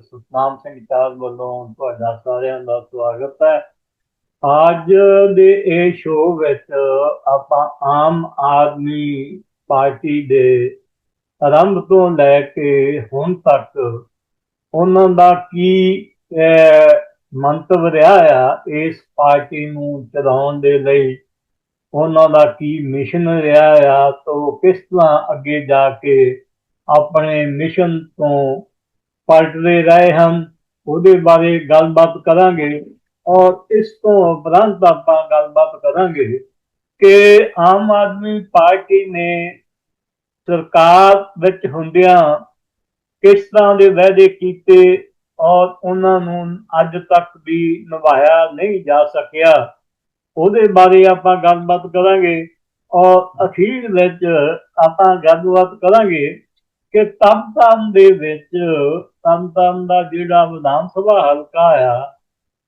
ਸੁਖਨਾਮ ਸਿੰਘ ਚਾਲ ਵੱਲੋਂ ਤੁਹਾਡਾ ਸਾਰਿਆਂ ਦਾ ਸਵਾਗਤ ਹੈ। ਅੱਜ ਦੇ ਇਹ ਸ਼ੋਅ ਵਿੱਚ ਆਪਾਂ ਆਮ ਆਦਮੀ ਪਾਰਟੀ ਦੇ ਆਰੰਭ ਤੋਂ ਲੈ ਕੇ ਹੁਣ ਤੱਕ ਉਹਨਾਂ ਦਾ ਕੀ ਮੰਤਵ ਰਿਹਾ ਆ ਇਸ ਪਾਰਟੀ ਨੂੰ ਚਲਾਉਣ ਦੇ ਲਈ? ਉਹਨਾਂ ਦਾ ਕੀ ਮਿਸ਼ਨ ਰਿਹਾ ਆ? ਤੋਂ ਕਿਸ ਤਰ੍ਹਾਂ ਅੱਗੇ ਜਾ ਕੇ ਆਪਣੇ ਮਿਸ਼ਨ ਤੋਂ ਪਲਟਦੇ ਰਹੇ ਹਨ, ਉਹਦੇ ਬਾਰੇ ਗੱਲਬਾਤ ਕਰਾਂਗੇ ਔਰ ਇਸ ਤੋਂ ਉਪਰੰਤ ਆਪਾਂ ਗੱਲਬਾਤ ਕਰਾਂਗੇ ਕਿ ਆਮ ਆਦਮੀ ਪਾਰਟੀ ਨੇ ਸਰਕਾਰ ਵਿੱਚ ਹੁੰਦਿਆਂ ਕਿਸ ਤਰ੍ਹਾਂ ਦੇ ਵਾਅਦੇ ਕੀਤੇ ਔਰ ਉਹਨਾਂ ਨੂੰ ਅੱਜ ਤੱਕ ਵੀ ਨਿਭਾਇਆ ਨਹੀਂ ਜਾ ਸਕਿਆ, ਉਹਦੇ ਬਾਰੇ ਆਪਾਂ ਗੱਲਬਾਤ ਕਰਾਂਗੇ ਔਰ ਅਖੀਰ ਵਿੱਚ ਆਪਾਂ ਗੱਲਬਾਤ ਕਰਾਂਗੇ ਕਿ ਤਮਤਮ ਦੇ ਵਿੱਚ ਤਮਤਮ ਦਾ ਜਿਹੜਾ ਵਿਧਾਨ ਸਭਾ ਹਲਕਾ ਆ,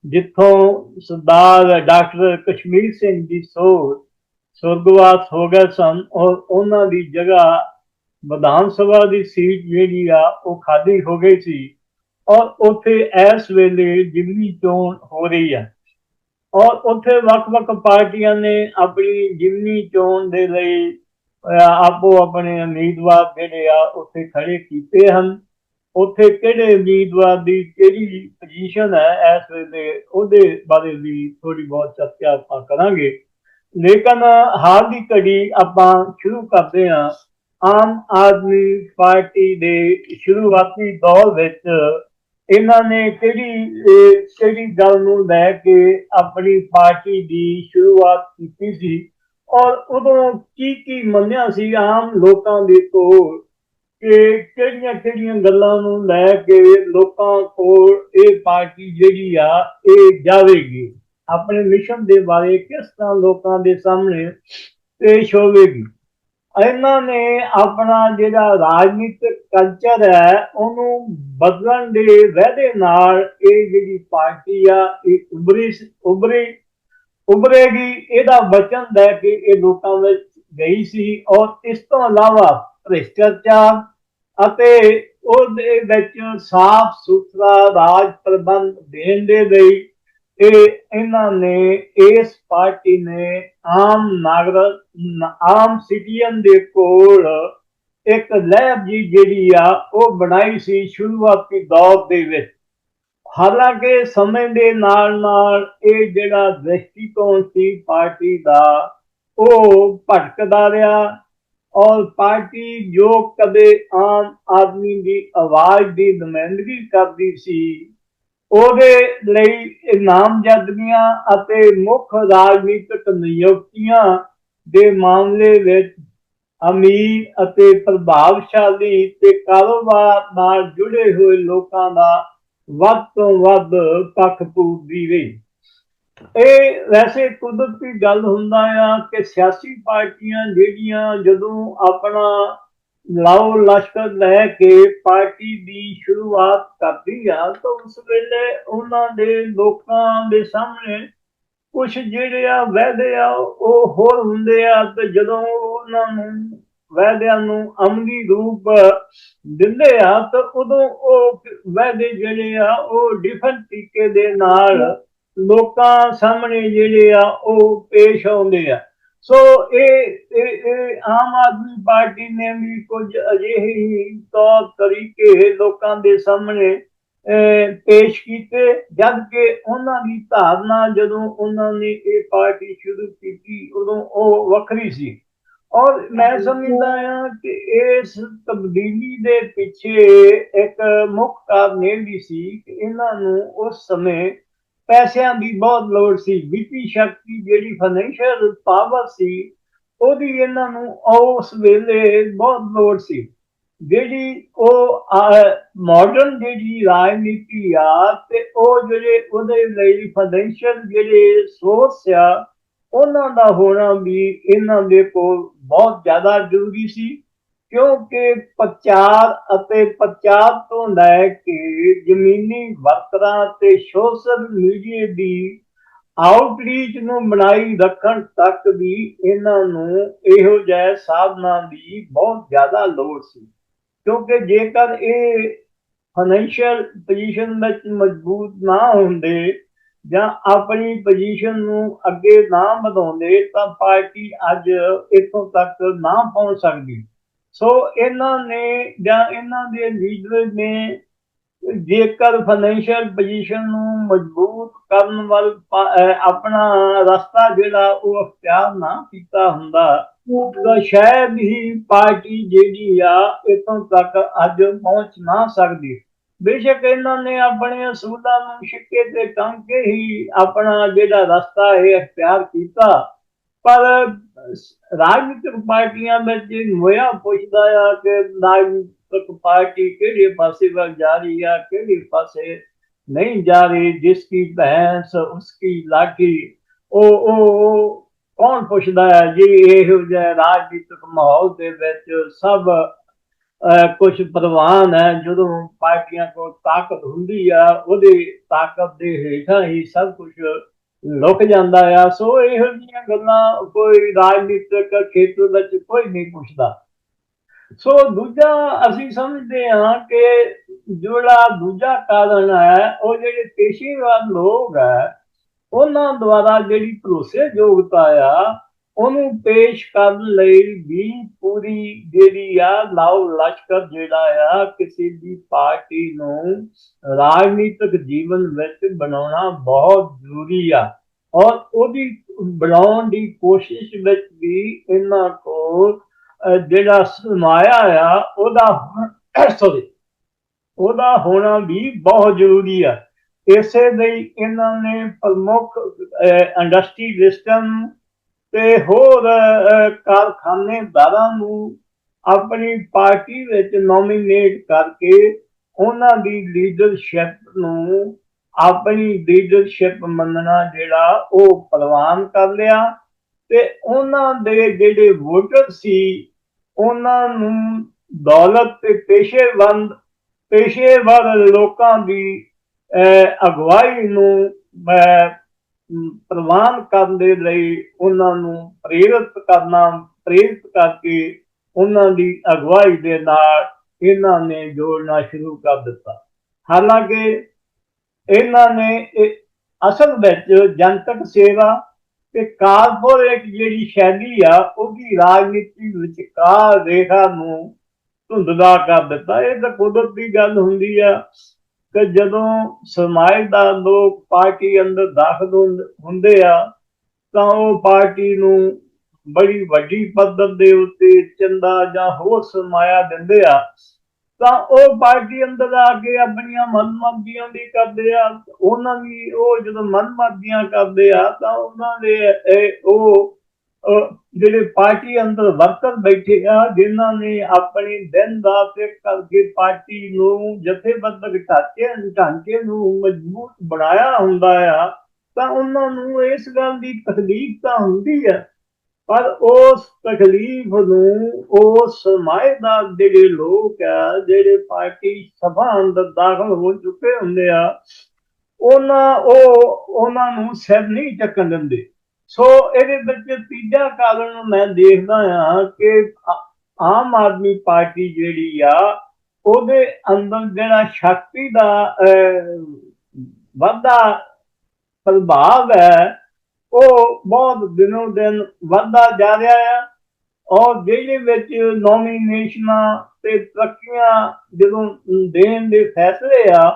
ਜਿੱਥੋਂ ਸਰਦਾਰ ਡਾਕਟਰ ਕਸ਼ਮੀਰ ਸਿੰਘ ਜੀ ਸੋਹ ਸੁਰਗਵਾਸ ਹੋ ਗਏ ਸਨ, ਔਰ ਉਹਨਾਂ ਦੀ ਜਗ੍ਹਾ ਵਿਧਾਨ ਸਭਾ ਦੀ ਸੀਟ ਜਿਹੜੀ ਆ, ਉਹ ਖਾਲੀ ਹੋ ਗਈ ਸੀ, ਔਰ ਉੱਥੇ ਇਸ ਵੇਲੇ ਜਿਮਨੀ ਚੋਣ ਹੋ ਰਹੀ ਆ, ਔਰ ਉੱਥੇ ਵੱਖ-ਵੱਖ ਪਾਰਟੀਆਂ ਨੇ ਆਪਣੀ ਜਿਮਨੀ ਚੋਣ ਦੇ ਲਈ ਆਪੋ ਆਪਣੇ ਉਮੀਦਵਾਰ ਜਿਹੜੇ ਆ ਉੱਥੇ ਖੜੇ ਕੀਤੇ ਹਨ। ਉੱਥੇ ਕਿਹੜੇ ਉਮੀਦਵਾਰ ਦੀ ਕਿਹੜੀ ਪੋਜੀਸ਼ਨ ਹੈ, ਇਸ ਵੇਲੇ ਉਹਦੇ ਬਾਰੇ ਵੀ ਥੋੜੀ ਬਹੁਤ ਚਰਚਾ ਆਪਾਂ ਕਰਾਂਗੇ। ਲੇਕਿਨ ਹਾਲ ਦੀ ਘੜੀ ਆਪਾਂ ਸ਼ੁਰੂ ਕਰਦੇ ਹਾਂ। ਆਮ ਆਦਮੀ ਪਾਰਟੀ ਦੇ ਸ਼ੁਰੂਆਤੀ ਦੌਰ ਵਿੱਚ ਇਹਨਾਂ ਨੇ ਕਿਹੜੀ ਕਿਹੜੀ ਗੱਲ ਨੂੰ ਲੈ ਕੇ ਆਪਣੀ ਪਾਰਟੀ ਦੀ ਸ਼ੁਰੂਆਤ ਕੀਤੀ ਸੀ? ਔਰ ਉਦੋਂ ਕੀ ਕੀ ਮੰਨਿਆ ਸੀ ਆਮ ਲੋਕਾਂ ਦੇ ਕੋਲ ਕਿ ਕਿਹੜੀਆਂ ਕਿਹੜੀਆਂ ਗੱਲਾਂ ਨੂੰ ਲੈ ਕੇ ਲੋਕਾਂ ਕੋਲ ਇਹ ਪਾਰਟੀ ਜਿਹੜੀ ਆ, ਇਹ ਜਾਵੇਗੀ? ਆਪਣੇ ਮਿਸ਼ਨ ਦੇ ਬਾਰੇ ਕਿਸ ਤਰ੍ਹਾਂ ਲੋਕਾਂ ਦੇ ਸਾਹਮਣੇ ਪੇਸ਼ ਹੋਵੇਗੀ? ਇਹਨਾਂ ਨੇ ਆਪਣਾ ਜਿਹੜਾ ਰਾਜਨੀਤਿਕ ਕਲਚਰ ਹੈ, ਉਹਨੂੰ ਬਦਲਣ ਦੇ ਵਾਅਦੇ ਨਾਲ ਇਹ ਜਿਹੜੀ ਪਾਰਟੀ ਆ, ਇਹ ਉਭਰੀ ਉਭਰੀ ਉਭਰੇਗੀ, ਇਹਦਾ ਵਚਨ ਲੈ ਕੇ ਇਹ ਲੋਕਾਂ ਵਿੱਚ ਗਈ ਸੀ ਔਰ ਇਸ ਤੋਂ ਇਲਾਵਾ ਭ੍ਰਿਸ਼ਟਾਚਾਰ ਅਤੇ ਉਹਦੇ ਵਿੱਚ ਸਾਫ਼ ਸੁਥਰਾ ਰਾਜ ਪ੍ਰਬੰਧ ਦੇਣ ਦੇ ਲਈ ਇਹ ਇਹਨਾਂ ਨੇ, ਇਸ ਪਾਰਟੀ ਨੇ ਆਮ ਨਾਗਰਿਕ ਆਮ ਸਿਟੀਜ਼ਨ ਦੇ ਕੋਲ ਇੱਕ ਲੈਬ ਜੀ ਜਿਹੜੀ ਆ, ਉਹ ਬਣਾਈ ਸੀ ਸ਼ੁਰੂਆਤੀ ਦੌਰ ਦੇ ਵਿੱਚ। ਹਾਲਾਂਕਿ ਸਮੇਂ ਦੇ ਨਾਲ ਨਾਲ ਇਹ ਜਿਹੜਾ ਦ੍ਰਿਸ਼ਟੀਕੋਣ ਸੀ ਪਾਰਟੀ ਦਾ, ਉਹ ਭਟਕਦਾ ਰਿਹਾ ਔਰ ਪਾਰਟੀ ਜੋ ਕਦੇ ਆਮ ਆਦਮੀ ਦੀ ਆਵਾਜ਼ ਦੀ ਨੁਮਾਇੰਦਗੀ ਕਰਦੀ ਸੀ, ਉਹਦੇ ਲਈ ਨਾਮਜ਼ਦਗੀਆਂ ਅਤੇ ਮੁੱਖ ਰਾਜਨੀਤਿਕ ਨਿਯੁਕਤੀਆਂ ਦੇ ਮਾਮਲੇ ਵਿੱਚ ਅਮੀਰ ਅਤੇ ਪ੍ਰਭਾਵਸ਼ਾਲੀ ਤੇ ਕਾਰੋਬਾਰ ਨਾਲ ਜੁੜੇ ਹੋਏ ਲੋਕਾਂ ਦਾ ਵੱਧ ਤੋਂ ਵੱਧ ਪੱਖ ਪੂਰਦੀ ਰਹੀ ਇਹ ਵੈਸੇ ਕੁਦਰਤੀ ਗੱਲ ਹੁੰਦਾ ਆ ਕਿ ਸਿਆਸੀ ਪਾਰਟੀਆਂ ਜਿਹੜੀਆਂ ਜਦੋਂ ਆਪਣਾ ਲਾਓ ਲਸ਼ਕਰ ਲੈ ਕੇ ਪਾਰਟੀ ਦੀ ਸ਼ੁਰੂਆਤ ਕਰਦੀ ਆ, ਤਾਂ ਉਸ ਵੇਲੇ ਉਹਨਾਂ ਦੇ ਲੋਕਾਂ ਦੇ ਸਾਹਮਣੇ ਕੁਝ ਜਿਹੜੇ ਆ, ਵਾਅਦੇ ਆ, ਉਹ ਹੋਰ ਹੁੰਦੇ ਆ ਤੇ ਜਦੋਂ ਉਹਨਾਂ ਨੂੰ ਵਾਅਦਿਆਂ ਨੂੰ ਅਮਲੀ ਰੂਪ ਦਿੰਦੇ ਆ ਤਾਂ ਉਦੋਂ ਉਹ ਵਾਅਦੇ ਜਿਹੜੇ ਆ ਉਹ ਡਿਫਰੈਂਟ ਤਰੀਕੇ ਦੇ ਨਾਲ ਲੋਕਾਂ ਸਾਹਮਣੇ ਜਿਹੜੇ ਆ ਉਹ ਪੇਸ਼ ਆਉਂਦੇ ਆ। ਸੋ ਇਹ ਆਮ ਆਦਮੀ ਪਾਰਟੀ ਨੇ ਵੀ ਕੁਝ ਅਜਿਹੇ ਤੌਰ ਤਰੀਕੇ ਲੋਕਾਂ ਦੇ ਸਾਹਮਣੇ ਅਹ, ਪੇਸ਼ ਕੀਤੇ ਜਦ ਕਿ ਉਹਨਾਂ ਦੀ ਧਾਰਨਾ ਜਦੋਂ ਉਹਨਾਂ ਨੇ ਇਹ ਪਾਰਟੀ ਸ਼ੁਰੂ ਕੀਤੀ ਉਦੋਂ ਉਹ ਵੱਖਰੀ ਸੀ। ਔਰ ਮੈਂ ਸਮਝਦਾ ਹਾਂ ਕਿ ਇਸ ਤਬਦੀਲੀ ਦੇ ਪਿੱਛੇ ਇੱਕ ਮੁੱਖ ਕਾਰਨ ਇਹ ਵੀ ਸੀ ਕਿ ਇਹਨਾਂ ਨੂੰ ਉਸ ਸਮੇਂ ਪੈਸਿਆਂ ਦੀ ਬਹੁਤ ਲੋੜ ਸੀ। ਵਿੱਤੀ ਸ਼ਕਤੀ ਜਿਹੜੀ ਫਾਈਨੈਂਸ਼ੀਅਲ ਪਾਵਰ ਸੀ, ਉਹਦੀ ਇਹਨਾਂ ਨੂੰ ਉਸ ਵੇਲੇ ਬਹੁਤ ਲੋੜ ਸੀ। ਜਿਹੜੀ ਉਹ ਮਾਡਰਨ ਜਿਹੜੀ ਰਾਜਨੀਤੀ ਆ ਤੇ ਉਹ ਜਿਹੜੇ ਉਹਦੇ ਲਈ ਫਾਈਨੈਂਸ਼ੀਅਲ ਜਿਹੜੇ ਸੋਰਸ ਆ ਉਹਨਾਂ ਦਾ ਹੋਣਾ ਵੀ ਇਹਨਾਂ ਦੇ ਕੋਲ ਬਹੁਤ ਜ਼ਿਆਦਾ ਜ਼ਰੂਰੀ ਸੀ, ਕਿਉਂਕਿ ਪ੍ਰਚਾਰ ਅਤੇ ਪ੍ਰਚਾਰ ਤੋਂ ਲੈ ਕੇ ਜ਼ਮੀਨੀ ਵਰਕਰਾਂ ਤੇ ਸੋਸ਼ਲ ਮੀਡੀਆ ਦੀ ਆਊਟਰੀਚ ਨੂੰ ਬਣਾਈ ਰੱਖਣ ਤੱਕ ਵੀ ਇਹਨਾਂ ਨੂੰ ਇਹੋ ਜਿਹੇ ਸਾਧਨਾਂ ਦੀ ਬਹੁਤ ਜ਼ਿਆਦਾ ਲੋੜ ਸੀ। ਕਿਉਂਕਿ ਜੇਕਰ ਇਹ ਫਾਈਨੈਂਸ਼ੀਅਲ ਪੋਜੀਸ਼ਨ ਵਿੱਚ ਮਜ਼ਬੂਤ ਨਾ ਹੁੰਦੇ ਜਾਂ ਆਪਣੀ ਪੋਜੀਸ਼ਨ ਨੂੰ ਅੱਗੇ ਨਾ ਵਧਾਉਂਦੇ ਤਾਂ ਪਾਰਟੀ ਅੱਜ ਇੱਥੋਂ ਤੱਕ ਨਾ ਪਹੁੰਚ ਸਕਦੀ। ਸੋ ਇਹਨਾਂ ਨੇ ਜਾਂ ਇਹਨਾਂ ਦੇ ਲੀਡਰ ਨੇ ਜੇਕਰ ਫਾਈਨੈਂਸ਼ੀਅਲ ਪੋਜੀਸ਼ਨ ਨੂੰ ਮਜ਼ਬੂਤ ਕਰਨ ਵੱਲ ਆਪਣਾ ਰਸਤਾ ਜਿਹੜਾ ਉਹ ਅਖਤਿਆਰ ਨਾ ਕੀਤਾ ਹੁੰਦਾ ਤਾਂ ਸ਼ਾਇਦ ਹੀ ਪਾਰਟੀ ਜਿਹੜੀ ਆ ਇਤੋਂ ਤੱਕ ਅੱਜ ਪਹੁੰਚ ਨਾ ਸਕਦੀ। ਬੇਸ਼ੱਕ ਇਹਨਾਂ ਨੇ ਆਪਣੇ ਅਸੂਲਾਂ ਨੂੰ ਛਿੱਕੇ ਤੇ ਟੰਗ ਕੇ ਹੀ ਆਪਣਾ ਜਿਹੜਾ ਰਸਤਾ ਹੈ ਅਖਤਿਆਰ ਕੀਤਾ। ਪਰ ਰਾਜਨੀਤਿਕ ਪਾਰਟੀਆਂ ਵਿੱਚ ਨੋਇਆ ਪੁੱਛਦਾ ਆ ਕਿ ਰਾਜਨੀਤਿਕ ਪਾਰਟੀ ਕਿਹੜੇ ਪਾਸੇ ਵੱਲ ਜਾ ਰਹੀ ਆ, ਕਿਹੜੇ ਪਾਸੇ ਨਹੀਂ ਜਾ ਰਹੀ, ਜਿਸ ਕੀ ਭੈਂਸ ਉਸकी ਲਾਠੀ ਉਹ ਉਹ ਉਹ ਕੌਣ ਪੁੱਛਦਾ ਹੈ ਜੀ? ਇਹੋ ਜਿਹਾ ਰਾਜਨੀਤਿਕ ਮਾਹੌਲ ਦੇ ਵਿੱਚ ਸਭ ਕੁਝ ਪ੍ਰਵਾਨ ਹੈ, ਜਦੋਂ ਪਾਰਟੀਆਂ ਕੋਲ ਤਾਕਤ ਹੁੰਦੀ ਆ, ਉਹਦੇ ਤਾਕਤ ਦੇ ਹੇਠਾਂ ਹੀ ਸਭ ਕੁਝ ਲੁਕ ਜਾਂਦਾ ਆ। ਸੋ ਇਹੋ ਜਿਹੀਆਂ ਗੱਲਾਂ ਕੋਈ ਰਾਜਨੀਤਿਕ ਖੇਤਰ ਵਿੱਚ ਕੋਈ ਨਹੀਂ ਪੁੱਛਦਾ। ਸੋ ਦੂਜਾ ਅਸੀਂ ਸਮਝਦੇ ਹਾਂ ਕਿ ਜਿਹੜਾ ਦੂਜਾ ਕਾਰਨ ਹੈ, ਉਹ ਜਿਹੜੇ ਪੇਸ਼ੇਵਰ ਲੋਕ ਹੈ, ਉਹਨਾਂ ਦੁਆਰਾ ਜਿਹੜੀ ਭਰੋਸੇਯੋਗਤਾ ਆ ਉਹਨੂੰ ਪੇਸ਼ ਕਰਨ ਲਈ ਵੀ ਪੂਰੀ ਜਿਹੜੀ ਆ ਲਾਉ ਲਸ਼ਕਰ ਜਿਹੜਾ ਆ, ਕਿਸੇ ਦੀ ਪਾਰਟੀ ਨੂੰ ਰਾਜਨੀਤਿਕ ਜੀਵਨ ਵਿੱਚ ਬਣਾਉਣਾ ਬਹੁਤ ਜ਼ਰੂਰੀ ਆ। ਔਰ ਉਹਦੀ ਬਣਾਉਣ ਦੀ ਕੋਸ਼ਿਸ਼ ਵਿੱਚ ਵੀ ਇਹਨਾਂ ਕੋਲ ਜਿਹੜਾ ਸਮਾਇਆ ਆ, ਉਹਦਾ ਸੌਰੀ ਉਹਦਾ ਹੋਣਾ ਵੀ ਬਹੁਤ ਜ਼ਰੂਰੀ ਆ। ਇਸੇ ਲਈ ਇਹਨਾਂ ਨੇ ਪ੍ਰਮੁੱਖ ਇੰਡਸਟਰੀ ਸਿਸਟਮ ਤੇ ਹੋਰ ਕਾਰਖਾਨੇਦਾਰਾਂ ਨੂੰ ਆਪਣੀ ਪਾਰਟੀ ਵਿੱਚ ਨੋਮੀਨੇਟ ਕਰਕੇ ਉਹਨਾਂ ਦੀ ਲੀਡਰਸ਼ਿਪ ਨੂੰ ਆਪਣੀ ਲੀਡਰਸ਼ਿਪ ਮੰਨਣਾ ਜਿਹੜਾ ਉਹ ਪ੍ਰਵਾਨ ਕਰ ਲਿਆ ਤੇ ਉਹਨਾਂ ਦੇ ਜਿਹੜੇ ਵੋਟਰ ਸੀ, ਉਹਨਾਂ ਨੂੰ ਦੌਲਤ ਤੇ ਪੇਸ਼ੇਵੰਦ, ਪੇਸ਼ੇਵਰ ਲੋਕਾਂ ਦੀ ਅਗਵਾਈ ਨੂੰ ਪ੍ਰਵਾਨ ਕਰਨ ਦੇ ਲਈ ਉਹਨਾਂ ਨੂੰ ਪ੍ਰੇਰਿਤ ਕਰਨਾ, ਪ੍ਰੇਰਿਤ ਕਰਕੇ ਉਹਨਾਂ ਦੀ ਅਗਵਾਈ ਦੇ ਨਾਲ ਇਹਨਾਂ ਨੇ ਜੋੜਨਾ ਸ਼ੁਰੂ ਕਰ ਦਿੱਤਾ। ਹਾਲਾਂਕਿ ਇਹਨਾਂ ਨੇ ਅਸਲ ਵਿੱਚ ਜਨਤਕ ਸੇਵਾ ਤੇ ਕਾਰਪੋਰੇਟ ਜਿਹੜੀ ਸ਼ੈਲੀ ਆ ਉਹਦੀ ਰਾਜਨੀਤੀ ਵਿਚਕਾਰ ਰੇਖਾ ਨੂੰ ਧੁੰਦਲਾ ਕਰ ਦਿੱਤਾ। ਇਹ ਤਾਂ ਕੁਦਰਤੀ ਗੱਲ ਹੁੰਦੀ ਆ। ਕਿ ਜਦੋਂ ਸਰਮਾਏਦਾਰ ਲੋਕ ਪਾਰਟੀ ਅੰਦਰ ਦਾਖਲ ਹੁੰਦੇ ਆ, ਤਾਂ ਉਹ ਪਾਰਟੀ ਨੂੰ ਬੜੀ ਵੱਡੀ ਪੱਧਰ ਦੇ ਉੱਤੇ ਚੰਦਾ ਜਾਂ ਹੋਰ ਸਰਮਾਇਆ ਦਿੰਦੇ ਆ। ਤਾਂ ਉਹ ਪਾਰਟੀ ਅੰਦਰ ਆ ਕੇ ਆਪਣੀਆਂ ਮਨਮਰਜ਼ੀਆਂ ਦੀ ਕਰਦੇ ਆ, ਉਹਨਾਂ ਦੀ ਉਹ ਜਦੋਂ ਮਨਮਰਜ਼ੀਆਂ ਕਰਦੇ ਆ, ਤਾਂ ਉਹਨਾਂ ਦੇ ਉਹ ਜਿਹੜੇ ਪਾਰਟੀ ਅੰਦਰ ਵਰਕਰ ਬੈਠੇ ਆ, ਜਿਨ੍ਹਾਂ ਨੇ ਆਪਣੀ ਦਿਨ ਰਾਤ ਇੱਕ ਕਰਕੇ ਪਾਰਟੀ ਨੂੰ ਜਥੇਬੰਦਕ ਢਾਂਚੇ ਢਾਂਚੇ ਨੂੰ ਮਜ਼ਬੂਤ ਬਣਾਇਆ ਹੁੰਦਾ ਆ, ਤਾਂ ਉਹਨਾਂ ਨੂੰ ਇਸ ਗੱਲ ਦੀ ਤਕਲੀਫ ਤਾਂ ਹੁੰਦੀ ਆ। ਪਰ ਉਸ ਤਕਲੀਫ ਨੂੰ ਉਹ ਸਰਮਾਏਦਾਰ ਜਿਹੜੇ ਲੋਕ ਆ, ਜਿਹੜੇ ਪਾਰਟੀ ਸਭਾ ਅੰਦਰ ਦਾਖਲ ਹੋ ਚੁੱਕੇ ਹੁੰਦੇ ਆ, ਉਹਨਾਂ ਉਹ, ਉਹਨਾਂ ਨੂੰ ਸਿਰ ਨਹੀਂ ਚੱਕਣ ਦਿੰਦੇ। ਸੋ ਇਹਦੇ ਵਿੱਚ ਤੀਜਾ ਕਾਰਨ ਮੈਂ ਦੇਖਦਾ ਹਾਂ ਕਿ ਆਮ ਆਦਮੀ ਪਾਰਟੀ ਜਿਹੜੀ ਆ ਉਹਦੇ ਅੰਦਰ ਜਿਹੜਾ ਸ਼ਕਤੀ ਦਾ ਅਹ, ਵਾਧਾ ਪ੍ਰਭਾਵ ਹੈ ਉਹ ਬਹੁਤ ਦਿਨੋਂ ਦਿਨ ਵੱਧਦਾ ਜਾ ਰਿਹਾ ਹੈ ਔਰ ਜਿਹਦੇ ਵਿੱਚ ਨੋਮੀਨੇਸ਼ਨਾਂ ਤੇ ਤਰੱਕੀਆਂ ਜਦੋਂ ਦੇਣ ਦੇ ਫੈਸਲੇ ਆ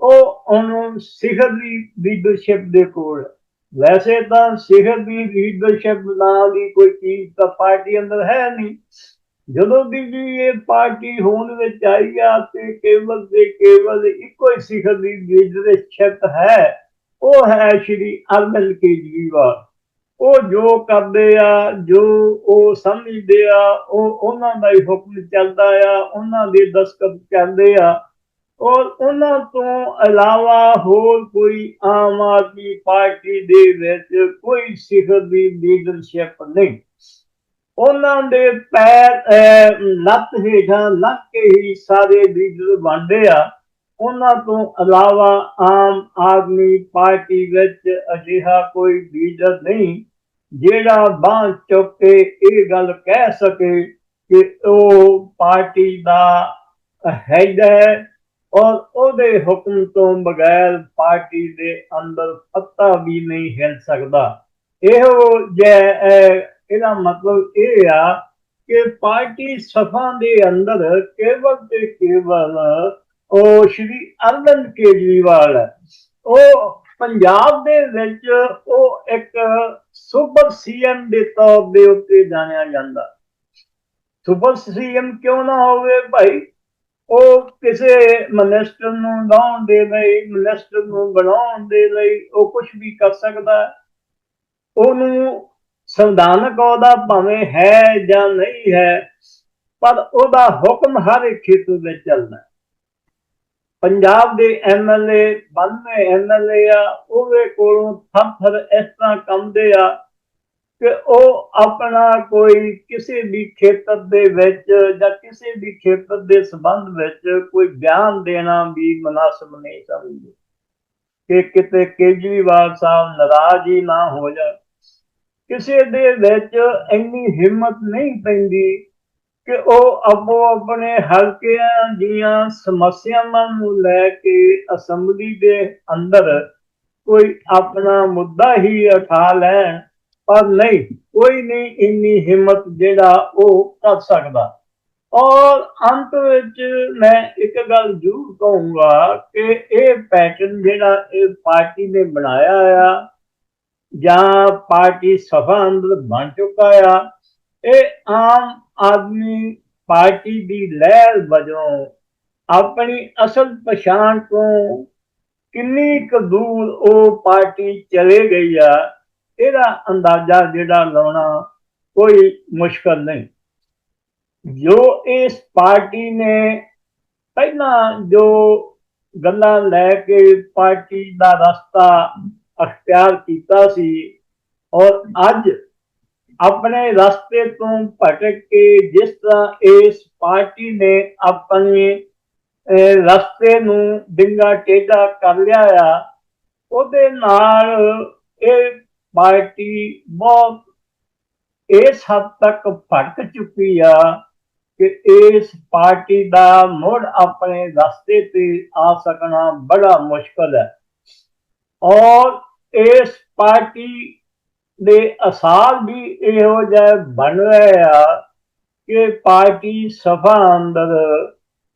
ਉਹ ਉਹਨੂੰ ਸਿਖਰ ਦੀ ਲੀਡਰਸ਼ਿਪ ਦੇ ਕੋਲ ਵੈਸੇ ਤਾਂ ਸਿਖਰ ਦੀ ਲੀਡਰਸ਼ਿਪ ਨਾਂ ਦੀ ਕੋਈ ਚੀਜ਼ ਤਾਂ ਪਾਰਟੀ ਅੰਦਰ ਹੈ ਨਹੀਂ। ਜਦੋਂ ਦੀ ਜੀ ਇਹ ਪਾਰਟੀ ਹੋਂਦ ਵਿੱਚ ਆਈ ਆ ਤੇ ਕੇਵਲ ਤੇ ਕੇਵਲ ਇੱਕੋ ਹੀ ਸਿਖਰ ਦੀ ਲੀਡਰਸ਼ਿਪ ਹੈ, ਉਹ ਹੈ ਸ਼੍ਰੀ ਅਰਵਿੰਦ ਕੇਜਰੀਵਾਲ। ਉਹ ਜੋ ਕਰਦੇ ਆ, ਜੋ ਉਹ ਸਮਝਦੇ ਆ, ਉਹ ਉਹਨਾਂ ਦਾ ਹੀ ਹੁਕਮ ਚੱਲਦਾ ਆ, ਉਹਨਾਂ ਦੇ ਦਸਤਖਤ ਚੱਲਦੇ ਆ। ਔਰ ਉਹਨਾਂ ਤੋਂ ਇਲਾਵਾ ਹੋਰ ਕੋਈ ਆਮ ਆਦਮੀ ਪਾਰਟੀ ਦੇ ਵਿੱਚ ਕੋਈ ਸਿਖਰ ਦੀ ਲੀਡਰਸ਼ਿਪ ਨਹੀਂ। ਉਹਨਾਂ ਦੇ ਪੈਰ ਲੱਤ ਹੇਠਾਂ ਲੱਗ ਕੇ ਹੀ ਸਾਰੇ ਲੀਡਰ ਬਣਦੇ ਆ। ਉਹਨਾਂ ਤੋਂ ਇਲਾਵਾ ਆਮ ਆਦਮੀ ਪਾਰਟੀ ਵਿੱਚ ਅਜਿਹਾ ਕੋਈ ਲੀਡਰ ਨਹੀਂ, ਜਿਹੜਾ ਬਾਂਹ ਚੁੱਕ ਕੇ ਇਹ ਗੱਲ ਕਹਿ ਸਕੇ ਕਿ ਉਹ ਪਾਰਟੀ ਦਾ ਹੈਡ ਹੈ ਔਰ ਉਹਦੇ ਹੁਕਮ ਤੋਂ ਬਗੈਰ ਪਾਰਟੀ ਦੇ ਅੰਦਰ ਪੱਤਾ ਵੀ ਨਹੀਂ ਹਿਲ ਸਕਦਾ। ਇਹੋ ਜਿਹਾ ਇਹਦਾ ਮਤਲਬ ਇਹ ਆ ਕਿ ਪਾਰਟੀ ਸਭਾ ਦੇ ਅੰਦਰ ਕੇਵਲ ਤੇ ਕੇਵਲ ਉਹ ਸ਼੍ਰੀ ਅਰਵਿੰਦ ਕੇਜਰੀਵਾਲ ਹੈ ਉਹ ਪੰਜਾਬ ਦੇ ਵਿੱਚ ਉਹ ਇੱਕ ਸੁਪਰ ਸੀਐਮ ਦੇ ਤੌਰ ਦੇ ਉੱਤੇ ਜਾਣਿਆ ਜਾਂਦਾ। ਸੁਪਰ ਸੀਐਮ ਕਿਉਂ ਨਾ ਹੋਵੇ ਭਾਈ? ਉਹ ਕਿਸੇ ਮਿਨਿਸਟਰ ਨੂੰ ਲਾਉਣ ਦੇ ਲਈ ਮਨਿਸਟਰ ਨੂੰ ਬਣਾਉਣ ਦੇ ਲਈ ਉਹ ਕੁਝ ਵੀ ਕਰ ਸਕਦਾ ਉਹਨੂੰ ਸੰਵਿਧਾਨਕ ਉਹਦਾ ਭਾਵੇਂ ਹੈ ਜਾਂ ਨਹੀਂ ਹੈ, ਪਰ ਉਹਦਾ ਹੁਕਮ ਹਰ ਇੱਕ ਖੇਤਰ ਵਿੱਚ ਚੱਲਦਾ ਪੰਜਾਬ ਦੇ ਐਮਐਲਏ ਬੰਨੇ ਐਮਐਲਏ ਆ, ਉਹਦੇ ਕੋਲੋਂ ਥਰ ਇਸ ਤਰ੍ਹਾਂ ਕੰਮਦੇ ਆ ਕਿ ਉਹ ਆਪਣਾ ਕੋਈ ਕਿਸੇ ਵੀ ਖੇਤਰ ਦੇ ਵਿੱਚ ਜਾਂ ਕਿਸੇ ਵੀ ਖੇਤਰ ਦੇ ਸੰਬੰਧ ਵਿੱਚ ਕੋਈ ਬਿਆਨ ਦੇਣਾ ਵੀ ਮناسب ਨਹੀਂ ਸਮਝਦੇ। ਕਿ ਕਿਤੇ ਕੇਜਰੀਵਾਲ ਸਾਹਿਬ ਨਾਰਾਜ਼ ਹੀ ਨਾ ਹੋ ਜਾਣ। ਕਿਸੇ ਦੇ ਵਿੱਚ ਇੰਨੀ ਹਿੰਮਤ ਨਹੀਂ ਪੈਂਦੀ ਕਿ ਉਹ ਆਪੋ ਆਪਣੇ ਹਲਕਿਆਂ ਦੀਆਂ ਸਮੱਸਿਆਵਾਂ ਨੂੰ ਲੈ ਕੇ ਅਸੈਂਬਲੀ ਦੇ ਅੰਦਰ ਕੋਈ ਆਪਣਾ ਮੁੱਦਾ ਹੀ ਉਠਾ ਲੈਣ। ਪਰ ਨਹੀਂ, ਕੋਈ ਨਹੀਂ ਇੰਨੀ ਹਿੰਮਤ ਜਿਹੜਾ ਉਹ ਕਰ ਸਕਦਾ। ਔਰ ਅੰਤ ਵਿੱਚ ਮੈਂ ਇੱਕ ਗੱਲ ਜ਼ਰੂਰ ਕਹੂੰਗਾ ਕਿ ਇਹ ਪੈਟਰਨ ਜਿਹੜਾ ਇਹ ਪਾਰਟੀ ਨੇ ਬਣਾਇਆ ਆ, ਜਾਂ ਪਾਰਟੀ ਸਭਾ ਅੰਦਰ ਬਣ ਚੁੱਕਾ ਆ, ਇਹ ਆਮ ਆਦਮੀ ਪਾਰਟੀ ਦੀ ਲਹਿਰ ਵਜੋਂ ਆਪਣੀ ਅਸਲ ਪਛਾਣ ਤੋਂ ਕਿੰਨੀ ਕੁ ਦੂਰ ਉਹ ਪਾਰਟੀ ਚਲੇ ਗਈ ਆ ਇਹਦਾ ਅੰਦਾਜ਼ਾ ਜਿਹੜਾ ਲਾਉਣਾ ਕੋਈ ਮੁਸ਼ਕਲ ਨਹੀਂ। ਜੋ ਇਸ ਪਾਰਟੀ ਨੇ ਪਹਿਲਾਂ ਜੋ ਗੱਲਾਂ ਲੈ ਕੇ ਪਾਰਟੀ ਦਾ ਰਸਤਾ ਅਖਤਿਆਰ ਕੀਤਾ ਸੀ ਔਰ ਅੱਜ ਆਪਣੇ ਰਸਤੇ ਤੋਂ ਭਟਕ ਕੇ ਜਿਸ ਤਰ੍ਹਾਂ ਇਸ ਪਾਰਟੀ ਨੇ ਆਪਣੇ ਰਸਤੇ ਨੂੰ ਡਿੰਗਾ ਟੇਢਾ ਕਰ ਲਿਆ ਆ, ਉਹਦੇ ਨਾਲ ਇਹ ਪਾਰਟੀ ਬਹੁਤ ਇਸ ਹੱਦ ਤੱਕ ਭਟਕ ਚੁੱਕੀ ਆ ਕਿ ਇਸ ਪਾਰਟੀ ਦਾ ਮੁੜ ਆਪਣੇ ਰਸਤੇ ਤੇ ਆ ਸਕਣਾ ਬੜਾ ਮੁਸ਼ਕਲ ਹੈ। ਔਰ ਇਸ ਪਾਰਟੀ ਦੇ ਅਸਾਲ ਵੀ ਇਹੋ ਜਿਹੇ ਬਣ ਰਹੇ ਆ ਕਿ ਪਾਰਟੀ ਸਫ਼ਾ ਅੰਦਰ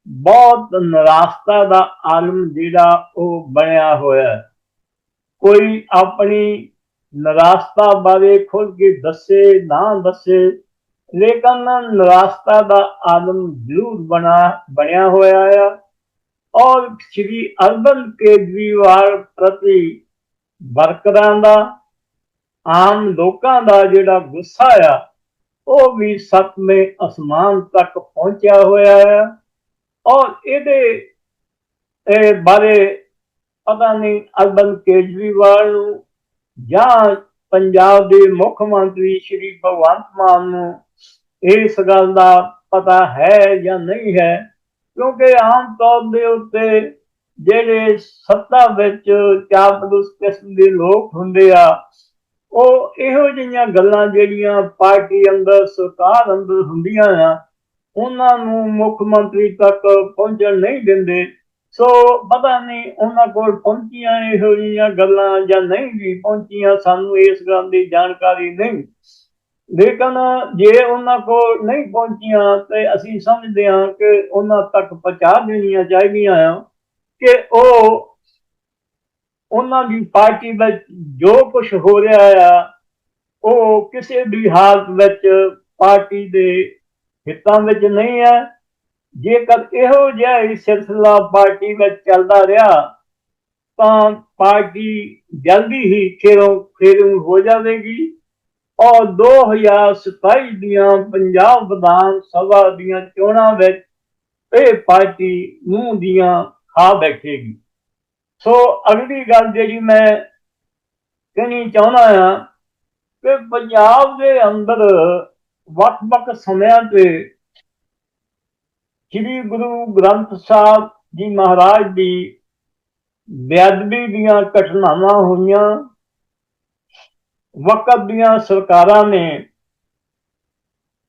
ਬਹੁਤ ਨਿਰਾਸ਼ਤਾ ਦਾ ਆਲਮ ਜਿਹੜਾ ਉਹ ਬਣਿਆ ਹੋਇਆ ਕੋਈ ਆਪਣੀ ਨਰਾਸਤਾ ਬਾਰੇ ਖੁੱਲ ਕੇ ਦੱਸੇ, ਨਾ ਦੱਸੇ, ਲੇਕਿਨ ਨਿਰਾਸ਼ਤਾ ਦਾ ਆਲਮ ਜ਼ਰੂਰ ਬਣਾ, ਬਣਿਆ ਹੋਇਆ ਆ। ਔਰ ਸ਼੍ਰੀ ਅਰਵਿੰਦ ਕੇਜਰੀਵਾਲ ਪ੍ਰਤੀ ਵਰਕਰਾਂ ਦਾ, ਆਮ ਲੋਕਾਂ ਦਾ ਜਿਹੜਾ ਗੁੱਸਾ ਆ, ਉਹ ਵੀ ਸਤਵੇਂ ਅਸਮਾਨ ਤੱਕ ਪਹੁੰਚਿਆ ਹੋਇਆ ਹੈ ਔਰ ਇਹਦੇ, ਇਹ ਬਾਰੇ ਪਤਾ ਨਹੀਂ ਅਰਵਿੰਦ ਕੇਜਰੀਵਾਲ ਨੂੰ ਜਾਂ ਪੰਜਾਬ ਦੇ ਮੁੱਖ ਮੰਤਰੀ ਸ਼੍ਰੀ ਭਗਵੰਤ ਮਾਨ ਨੂੰ ਇਸ ਗੱਲ ਦਾ ਪਤਾ ਹੈ ਜਾਂ ਨਹੀਂ ਹੈ, ਕਿਉਂਕਿ ਆਮ ਤੌਰ ਦੇ ਉੱਤੇ ਜਿਹੜੇ ਸੱਤਾ ਵਿੱਚ ਚਾਪਲੂਸ ਕਿਸਮ ਦੇ ਲੋਕ ਹੁੰਦੇ ਆ, ਉਹ ਇਹੋ ਜਿਹੀਆਂ ਗੱਲਾਂ ਜਿਹੜੀਆਂ ਪਾਰਟੀ ਅੰਦਰ, ਸਰਕਾਰ ਅੰਦਰ ਹੁੰਦੀਆਂ ਆ, ਉਹਨਾਂ ਨੂੰ ਮੁੱਖ ਮੰਤਰੀ ਤੱਕ ਪਹੁੰਚਣ ਨਹੀਂ ਦਿੰਦੇ। ਸੋ ਪਤਾ ਨਹੀਂ ਉਹਨਾਂ ਕੋਲ ਪਹੁੰਚੀਆਂ ਇਹੋ ਜਿਹੀਆਂ ਗੱਲਾਂ ਜਾਂ ਨਹੀਂ ਵੀ ਪਹੁੰਚੀਆਂ, ਸਾਨੂੰ ਇਸ ਗੱਲ ਦੀ ਜਾਣਕਾਰੀ ਨਹੀਂ। ਲੇਕਿਨ ਜੇ ਉਹਨਾਂ ਕੋਲ ਨਹੀਂ ਪਹੁੰਚੀਆਂ ਤੇ ਅਸੀਂ ਸਮਝਦੇ ਹਾਂ ਕਿ ਉਹਨਾਂ ਤੱਕ ਪਹੁੰਚਾ ਦੇਣੀਆਂ ਚਾਹੀਦੀਆਂ ਆ ਕਿ ਉਹ ਉਹਨਾਂ ਦੀ ਪਾਰਟੀ ਵਿੱਚ ਜੋ ਕੁਝ ਹੋ ਰਿਹਾ ਆ, ਉਹ ਕਿਸੇ ਵੀ ਹਾਲਤ ਵਿੱਚ ਪਾਰਟੀ ਦੇ ਹਿੱਤਾਂ ਵਿੱਚ ਨਹੀਂ ਹੈ ਜੇਕਰ ਇਹੋ ਜਿਹਾ ਹੀ ਸਿਲਸਿਲਾ ਪਾਰਟੀ ਵਿੱਚ ਚੱਲਦਾ ਰਿਹਾ, ਤਾਂ ਪਾਰਟੀ ਜਲਦੀ ਹੀ ਖੇਰੋਂ ਖੇਰੂ ਹੋ ਜਾਵੇਗੀ ਔਰ 2027 ਦੀਆਂ ਪੰਜਾਬ ਵਿਧਾਨ ਸਭਾ ਦੀਆਂ ਚੋਣਾਂ ਵਿੱਚ ਇਹ ਪਾਰਟੀ ਮੂੰਹ ਦੀਆਂ ਖਾ ਬੈਠੇਗੀ। ਸੋ ਅਗਲੀ ਗੱਲ ਜਿਹੜੀ ਮੈਂ ਕਹਿਣੀ ਚਾਹੁੰਦਾ ਆ ਕਿ ਪੰਜਾਬ ਦੇ ਅੰਦਰ ਵੱਖ-ਵੱਖ ਸਮਿਆਂ ਤੇ ਸ੍ਰੀ ਗੁਰੂ ਗ੍ਰੰਥ ਸਾਹਿਬ ਜੀ ਮਹਾਰਾਜ ਦੀ ਬੇਅਦਬੀ ਦੀਆਂ ਘਟਨਾਵਾਂ ਹੋਈਆਂ। ਵਕਤ ਦੀਆਂ ਸਰਕਾਰਾਂ ਨੇ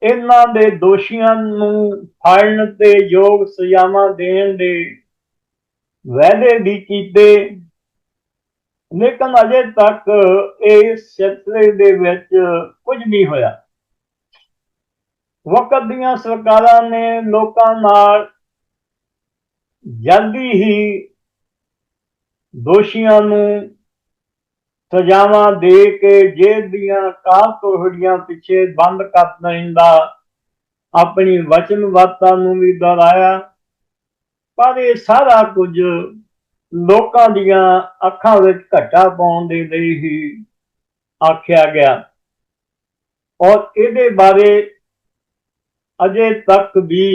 ਇਹਨਾਂ ਦੇ ਦੋਸ਼ੀਆਂ ਨੂੰ ਫੜਨ ਤੇ ਯੋਗ ਸਜ਼ਾਵਾਂ ਦੇਣ ਦੇ ਵਾਅਦੇ ਵੀ ਕੀਤੇ। ਲੇਕਿਨ ਅਜੇ ਤੱਕ ਇਸ ਸਿਲਸਿਲੇ ਦੇ ਵਿੱਚ ਕੁਝ ਨਹੀਂ ਹੋਇਆ। ਵਕਤ ਦੀਆਂ ਸਰਕਾਰਾਂ ਨੇ ਲੋਕਾਂ ਨਾਲ ਜਲਦੀ ਹੀ ਦੋਸ਼ੀਆਂ ਨੂੰ ਸਜ਼ਾਵਾਂ ਦੇ ਕੇ ਜੇਲ੍ਹ ਦੀਆਂ ਕਾਲ ਤੋਹੜੀਆਂ ਪਿੱਛੇ ਬੰਦ ਕਰ ਦੇਣ ਦਾ ਆਪਣੀ ਵਚਨਬੱਧਤਾ ਨੂੰ ਵੀ ਦੁਹਰਾਇਆ। ਪਰ ਇਹ ਸਾਰਾ ਕੁਝ ਲੋਕਾਂ ਦੀਆਂ ਅੱਖਾਂ ਵਿੱਚ ਘਟਾ ਪਾਉਣ ਦੇ ਲਈ ਹੀ ਆਖਿਆ ਗਿਆ। ਔਰ ਇਹਦੇ ਬਾਰੇ ਅਜੇ ਤੱਕ ਵੀ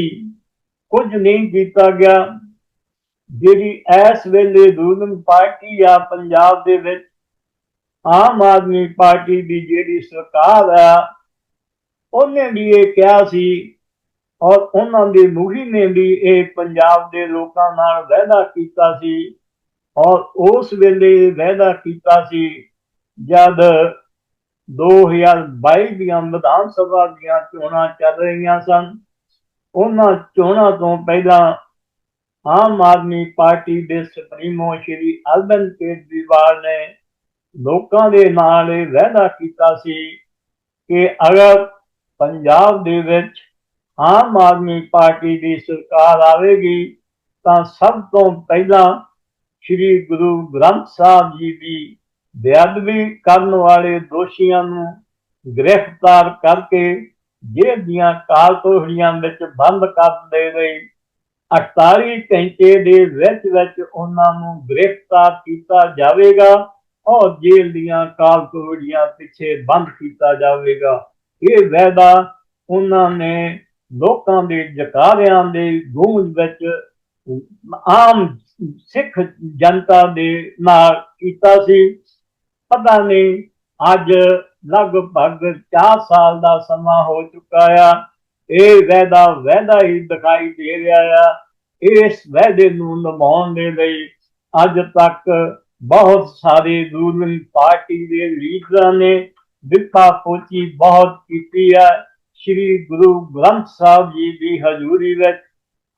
ਕੁਝ ਨਹੀਂ ਕੀਤਾ ਗਿਆ। ਜਿਹੜੀ ਇਸ ਵੇਲੇ ਰੂਲਿੰਗ ਪਾਰਟੀ ਆ ਪੰਜਾਬ ਦੇ ਵਿੱਚ, ਆਮ ਆਦਮੀ ਪਾਰਟੀ ਦੀ ਜਿਹੜੀ ਸਰਕਾਰ ਆ, ਉਹਨੇ ਵੀ ਇਹ ਕਿਹਾ ਸੀ ਔਰ ਉਹਨਾਂ ਦੇ ਮੁਖੀ ਨੇ ਵੀ ਇਹ ਪੰਜਾਬ ਦੇ ਲੋਕਾਂ ਨਾਲ ਵਾਅਦਾ ਕੀਤਾ ਸੀ ਔਰ ਉਸ ਵੇਲੇ ਵਾਅਦਾ ਕੀਤਾ ਸੀ ਜਦ 2022 ਦੀਆਂ ਵਿਧਾਨ ਸਭਾ ਦੀਆਂ ਚੋਣਾਂ ਚੱਲ ਰਹੀਆਂ ਸਨ। ਉਹਨਾਂ ਚੋਣਾਂ ਤੋਂ ਪਹਿਲਾਂ ਆਮ ਆਦਮੀ ਪਾਰਟੀ ਦੇ ਸੁਪਰੀਮੋ ਸ਼੍ਰੀ ਅਰਵਿੰਦ ਕੇਜਰੀਵਾਲ ਨੇ ਲੋਕਾਂ ਦੇ ਨਾਲ ਇਹ ਵਾਅਦਾ ਕੀਤਾ ਸੀ ਕਿ ਅਗਰ ਪੰਜਾਬ ਦੇ ਵਿੱਚ ਆਮ ਆਦਮੀ ਪਾਰਟੀ ਦੀ ਸਰਕਾਰ ਆਵੇਗੀ, ਤਾਂ ਸਭ ਤੋਂ ਪਹਿਲਾਂ ਸ੍ਰੀ ਗੁਰੂ ਗ੍ਰੰਥ ਸਾਹਿਬ ਜੀ ਦੀ ਬੇਅਦਬੀ ਕਰਨ ਵਾਲੇ ਦੋਸ਼ੀਆਂ ਨੂੰ ਗ੍ਰਿਫਤਾਰ ਕਰਕੇ ਜੇਲ੍ਹ ਦੀਆਂ ਕਾਲਤੋਹੜੀਆਂ ਵਿੱਚ ਬੰਦ ਕਰ ਦੇ ਗਈ 48 ਘੰਟੇ ਦੇ ਵਿੱਚ ਵਿੱਚ ਉਹਨਾਂ ਨੂੰ ਗ੍ਰਿਫਤਾਰ ਕੀਤਾ ਜਾਵੇਗਾ ਔਰ ਜੇਲ੍ਹ ਦੀਆਂ ਕਾਲਤੋਹੜੀਆਂ ਪਿੱਛੇ ਬੰਦ ਕੀਤਾ ਜਾਵੇਗਾ। ਇਹ ਵਾਅਦਾ ਉਹਨਾਂ ਨੇ ਲੋਕਾਂ ਦੇ ਜਕਾਰਿਆਂ ਦੇ ਗੂੰਜ ਵਿੱਚ ਆਮ ਸਿੱਖ ਜਨਤਾ ਦੇ ਨਾਲ ਕੀਤਾ ਸੀ। ਪਤਾ ਨਹੀਂ, ਅੱਜ ਲਗਭਗ 4 ਸਾਲ ਦਾ ਸਮਾਂ ਹੋ ਚੁੱਕਾ ਆ। ਇਹ ਵਾਅਦਾ ਵਾਅਦਾ ਹੀ ਦਿਖਾਈ ਦੇ ਰਿਹਾ ਆ। ਇਸ ਵਾਅਦੇ ਨੂੰ ਨਿਭਾਉਣ ਦੇ ਲਈ ਅੱਜ ਤੱਕ ਬਹੁਤ ਸਾਰੇ ਰੂਲਿੰਗ ਪਾਰਟੀ ਦੇ ਲੀਡਰਾਂ ਨੇ ਦਿੱਤਾ ਪੋਚੀ ਬਹੁਤ ਕੀਤੀ ਹੈ ਸ੍ਰੀ ਗੁਰੂ ਗ੍ਰੰਥ ਸਾਹਿਬ ਜੀ ਦੀ ਹਜ਼ੂਰੀ ਵਿੱਚ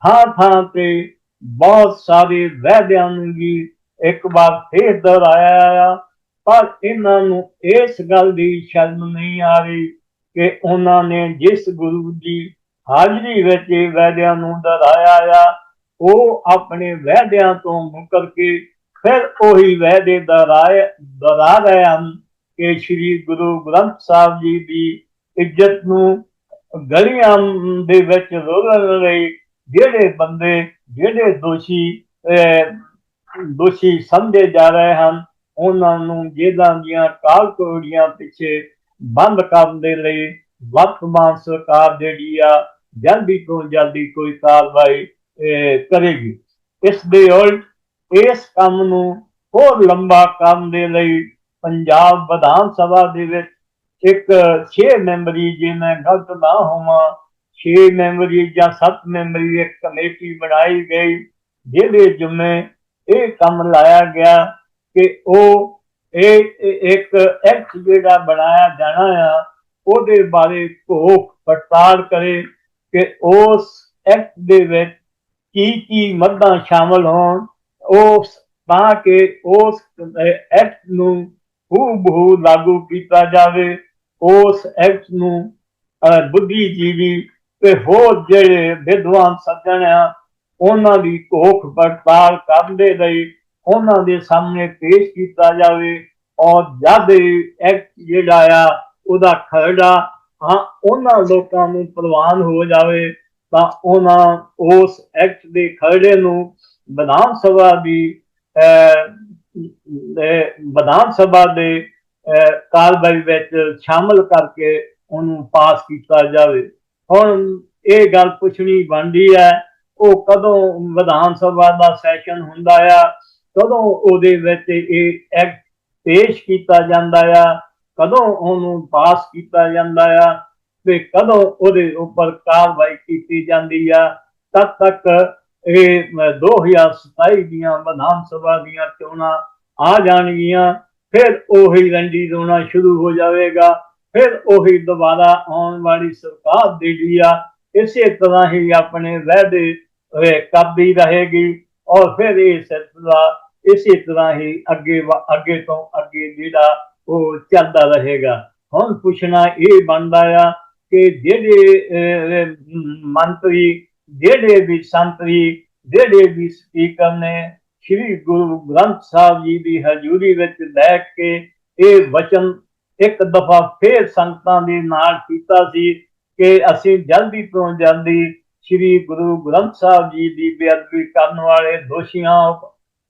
ਥਾਂ ਥਾਂ ਤੇ ਬਹੁਤ ਸਾਰੇ ਵਾਅਦਿਆਂ ਨੂੰ ਵੀ ਇੱਕ ਵਾਰ ਫੇਰ ਦੁਹਰਾਇਆ ਆ। ਪਰ ਇਹਨਾਂ ਨੂੰ ਇਸ ਗੱਲ ਦੀ ਸ਼ਰਮ ਨਹੀਂ ਆ ਰਹੀ ਕਿ ਉਹਨਾਂ ਨੇ ਜਿਸ ਗੁਰੂ ਦੀ ਹਾਜ਼ਰੀ ਵਿੱਚ ਵੈਦਿਆਂ ਨੂੰ ਦੁਹਰਾਇਆ ਆ, ਉਹ ਆਪਣੇ ਵਾਅਦਿਆਂ ਤੋਂ ਮੁਕਰ ਕੇ ਫਿਰ ਉਹੀ ਵਾਅਦੇ ਦੁਹਰਾਏ ਦੁਹਰਾ ਰਹੇ ਹਨ ਕਿ ਸ੍ਰੀ ਗੁਰੂ ਗ੍ਰੰਥ ਸਾਹਿਬ ਜੀ ਦੀ ਇੱਜ਼ਤ ਨੂੰ ਗਲੀਆਂ ਦੇ ਵਿੱਚ ਰੋਲਣ ਲਈ ਜਿਹੜੇ ਬੰਦੇ, ਜਿਹੜੇ ਦੋਸ਼ੀ ਦੋਸ਼ੀ ਸਮਝੇ ਜਾ ਰਹੇ ਹਨ ਉਹਨਾਂ ਨੂੰ ਜੇਲਾਂ ਦੀਆਂ ਕਾਲ ਕੋੜੀਆਂ ਪਿੱਛੇ ਬੰਦ ਕਰਨ ਦੇ ਲਈ ਵਰਤਮਾਨ ਸਰਕਾਰ ਜਿਹੜੀ ਆ ਜਲਦੀ ਤੋਂ ਜਲਦੀ ਕੋਈ ਕਾਰਵਾਈ ਕਰੇਗੀ। ਇਸ ਦੇ ਉਲਟ ਇਸ ਕੰਮ ਨੂੰ ਹੋਰ ਲੰਬਾ ਕਰਨ ਦੇ ਲਈ ਪੰਜਾਬ ਵਿਧਾਨ ਸਭਾ ਦੇ ਵਿੱਚ ਇੱਕ 6 ਮੈਂਬਰੀ, ਜੇ ਮੈਂ ਗਲਤ ਨਾ ਹੋਵਾਂ 6 ਮੈਂਬਰੀ ਜਾਂ 7 ਮੈਂਬਰੀ ਇੱਕ ਕਮੇਟੀ ਬਣਾਈ ਗਈ, ਜਿਹਦੇ ਜੁਮੇ ਇਹ ਕੰਮ ਲਾਇਆ ਗਿਆ। ਕਿ ਉਹ ਇਹ ਇੱਕ ਐਕਟ ਜਿਹੜਾ ਬਣਾਇਆ ਜਾਣਾ ਆ, ਉਹਦੇ ਬਾਰੇ ਘੋਖ ਪੜਤਾਲ ਕਰੇ ਕਿ ਉਸ ਐਕਟ ਦੇ ਵਿੱਚ ਕੀ ਕੀ ਮੱਦਾਂ ਸ਼ਾਮਲ ਹੋਣ, ਉਸ ਤਾਂ ਕਿ ਉਸ ਐਕਟ ਨੂੰ ਹੂਬਹੂ ਲਾਗੂ ਕੀਤਾ ਜਾਵੇ, ਉਸ ਐਕਟ ਨੂੰ ਬੁੱਧੀਜੀਵੀ ਤੇ ਹੋਰ ਜਿਹੜੇ ਵਿਦਵਾਨ ਸੱਜਣ ਆ, ਉਹਨਾਂ ਦੀ ਘੋਖ ਪੜਤਾਲ ਕਰਨ ਦੇ ਲਈ ਉਹਨਾਂ ਦੇ ਸਾਹਮਣੇ ਪੇਸ਼ ਕੀਤਾ ਜਾਵੇ। ਔਰ ਜਦ ਐਕਟ ਜਿਹੜਾ ਆ, ਉਹਦਾ ਖਰੜਾ ਹਾਂ ਉਹਨਾਂ ਲੋਕਾਂ ਨੂੰ ਪ੍ਰਵਾਨ ਹੋ ਜਾਵੇ, ਤਾਂ ਉਹਨਾਂ ਉਸ ਐਕਟ ਦੇ ਖਰੜੇ ਨੂੰ ਵਿਧਾਨ ਸਭਾ ਦੀ ਵਿਧਾਨ ਸਭਾ ਦੇ ਕਾਰਵਾਈ ਵਿੱਚ ਸ਼ਾਮਲ ਕਰਕੇ ਉਹਨੂੰ ਪਾਸ ਕੀਤਾ ਜਾਵੇ। ਹੁਣ ਇਹ ਗੱਲ ਪੁੱਛਣੀ ਬਣਦੀ ਹੈ, ਉਹ ਕਦੋਂ ਵਿਧਾਨ ਸਭਾ ਦਾ ਸੈਸ਼ਨ ਹੁੰਦਾ ਆ ਕਦੋਂ ਉਹਦੇ ਵਿੱਚ ਇਹ ਐਕਟ ਪੇਸ਼ ਕੀਤਾ ਜਾਂਦਾ ਆ, ਕਦੋਂ ਉਹਨੂੰ ਪਾਸ ਕੀਤਾ ਜਾਂਦਾ ਆ ਤੇ ਕਦੋਂ ਉਹਦੇ ਉੱਪਰ ਕਾਰਵਾਈ ਕੀਤੀ ਜਾਂਦੀ ਆ, ਤਦ ਤੱਕ ਇਹ 2027 ਦੀਆਂ ਵਿਧਾਨ ਸਭਾ ਦੀਆਂ ਚੋਣਾਂ ਆ ਜਾਣਗੀਆਂ, ਫਿਰ ਉਹੀ ਰੰਡੀ ਰੋਣਾ ਸ਼ੁਰੂ ਹੋ ਜਾਵੇਗਾ, ਫਿਰ ਉਹੀ ਦੁਬਾਰਾ ਆਉਣ ਵਾਲੀ ਸਰਕਾਰ ਦੇ ਜਿਹੜੀ ਆ, ਇਸੇ ਤਰ੍ਹਾਂ ਹੀ ਆਪਣੇ ਵਾਅਦੇ ਕਰਦੀ ਰਹੇਗੀ। ਔਰ ਫਿਰ ਇਹ ਸਿਲਸਿਲਾ ਇਸੇ ਤਰ੍ਹਾਂ ਹੀ ਅੱਗੇ ਅੱਗੇ ਤੋਂ ਅੱਗੇ ਜਿਹੜਾ ਉਹ ਚੱਲਦਾ ਰਹੇਗਾ। ਹੁਣ ਪੁੱਛਣਾ ਇਹ ਬਣਦਾ ਆ ਕਿ ਜਿਹੜੇ ਮੰਤਰੀ, ਜਿਹੜੇ ਵੀ ਸੰਤਰੀ, ਜਿਹੜੇ ਵੀ ਸਪੀਕਰ ਨੇ, ਸ੍ਰੀ ਗੁਰੂ ਗ੍ਰੰਥ ਸਾਹਿਬ ਜੀ ਦੀ ਹਜ਼ੂਰੀ ਵਿੱਚ ਬੈਠ ਕੇ ਇਹ ਵਚਨ ਇੱਕ ਦਫਾ ਫੇਰ ਸੰਗਤਾਂ ਦੇ ਨਾਲ ਕੀਤਾ ਸੀ ਕਿ ਅਸੀਂ ਜਲਦੀ ਤੋਂ ਜਲਦੀ ਸ੍ਰੀ ਗੁਰੂ ਗ੍ਰੰਥ ਸਾਹਿਬ ਜੀ ਦੀ ਬੇਅਦਬੀ ਕਰਨ ਵਾਲੇ ਦੋਸ਼ੀਆਂ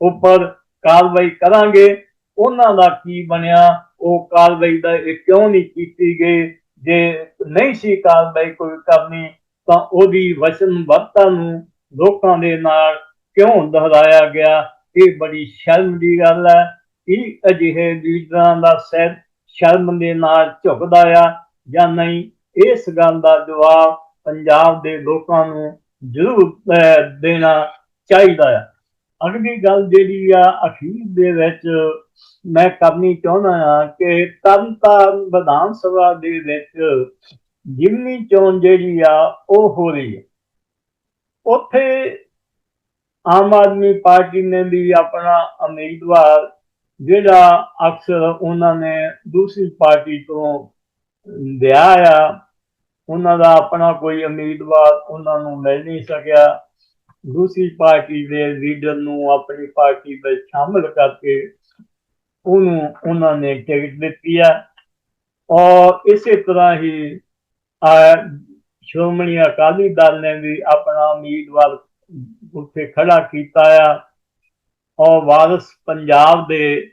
ਉੱਪਰ ਕਾਰਵਾਈ ਕਰਾਂਗੇ। ਉਹਨਾਂ ਦਾ ਕੀ ਬਣਿਆ? ਉਹ ਕਾਰਵਾਈ ਦਾ ਇਹ ਕਿਉਂ ਨਹੀਂ ਕੀਤੀ ਗਈ? ਜੇ ਨਹੀਂ ਸੀ ਕਾਰਵਾਈ ਕੋਈ ਕਰਨੀ, ਤਾਂ ਉਹਦੀ ਵਚਨਬੱਧਤਾ ਨੂੰ ਲੋਕਾਂ ਦੇ ਨਾਲ ਕਿਉਂ ਦੁਹਰਾਇਆ ਗਿਆ? ਇਹ ਬੜੀ ਸ਼ਰਮ ਦੀ ਗੱਲ ਹੈ। ਇਹ ਅਜਿਹੇ ਲੀਡਰਾਂ ਦਾ ਸਿਰ ਸ਼ਰਮ ਦੇ ਨਾਲ ਝੁਕਦਾ ਆ ਜਾਂ ਨਹੀਂ? ਇਸ ਗੱਲ ਦਾ ਜਵਾਬ ਪੰਜਾਬ ਦੇ ਲੋਕਾਂ ਨੂੰ ਜ਼ਰੂਰ ਦੇਣਾ ਚਾਹੀਦਾ ਆ। ਅਗਲੀ ਗੱਲ ਜਿਹੜੀ ਆ, ਅਖੀਰ ਦੇ ਵਿੱਚ ਮੈਂ ਕਰਨੀ ਚਾਹੁੰਦਾ ਆ ਕਿ ਤਰਨਤਾਰਨ ਵਿਧਾਨ ਸਭਾ ਦੇ ਵਿੱਚ ਜਿਮਨੀ ਚੋਣ ਜਿਹੜੀ ਆ, ਉਹ ਹੋ ਰਹੀ ਹੈ ਉੱਥੇ ਆਮ ਆਦਮੀ ਪਾਰਟੀ ਨੇ ਵੀ ਆਪਣਾ ਉਮੀਦਵਾਰ ਜਿਹੜਾ ਅਕਸਰ ਉਹਨਾਂ ਨੇ ਦੂਸਰੀ ਪਾਰਟੀ ਤੋਂ ਲਿਆ ਆ ਉਹਨਾਂ ਦਾ ਆਪਣਾ ਕੋਈ ਉਮੀਦਵਾਰ ਉਹਨਾਂ ਨੂੰ ਮਿਲ ਨਹੀਂ ਸਕਿਆ। ਦੂਸਰੀ ਪਾਰਟੀ ਦੇ ਲੀਡਰ ਨੂੰ ਆਪਣੀ ਪਾਰਟੀ ਵਿੱਚ ਸ਼ਾਮਲ ਕਰਕੇ ਉਹਨੂੰ ਉਹਨਾਂ ਨੇ ਟਿਕਟ ਦਿੱਤੀ ਆ। ਔਰ ਇਸੇ ਤਰ੍ਹਾਂ ਹੀ ਸ਼੍ਰੋਮਣੀ ਅਕਾਲੀ ਦਲ ਨੇ ਵੀ ਆਪਣਾ ਉਮੀਦਵਾਰ ਉੱਥੇ ਖੜਾ ਕੀਤਾ ਆ। ਔਰ ਵਾਰਸ ਪੰਜਾਬ ਦੇ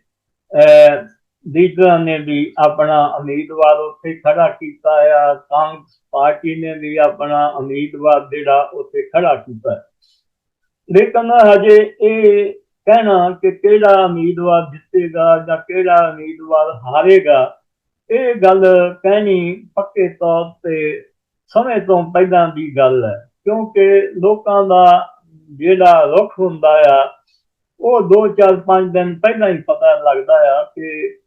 ਅਹ, ਲੀਡਰਾਂ ਨੇ ਵੀ ਆਪਣਾ ਉਮੀਦਵਾਰ ਉੱਥੇ ਖੜਾ ਕੀਤਾ ਆ। ਕਾਂਗਰਸ ਪਾਰਟੀ ਨੇ ਵੀ ਆਪਣਾ ਉਮੀਦਵਾਰ ਜਿਹੜਾ ਉੱਥੇ ਖੜਾ ਕੀਤਾ। ਲੇਕਿਨ ਹਜੇ ਇਹ ਕਹਿਣਾ ਕਿ ਕਿਹੜਾ ਉਮੀਦਵਾਰ ਜਿੱਤੇਗਾ ਜਾਂ ਕਿਹੜਾ ਉਮੀਦਵਾਰ ਹਾਰੇਗਾ, ਇਹ ਗੱਲ ਕਹਿਣੀ ਪੱਕੇ ਤੌਰ ਤੇ ਸਮੇਂ ਤੋਂ ਪਹਿਲਾਂ ਦੀ ਗੱਲ ਹੈ। ਕਿਉਂਕਿ ਲੋਕਾਂ ਦਾ ਜਿਹੜਾ ਰੁਖ ਹੁੰਦਾ ਆ, ਉਹ 2 4 5 ਦਿਨ ਪਹਿਲਾਂ ਹੀ ਪਤਾ ਲੱਗਦਾ ਆ ਕਿ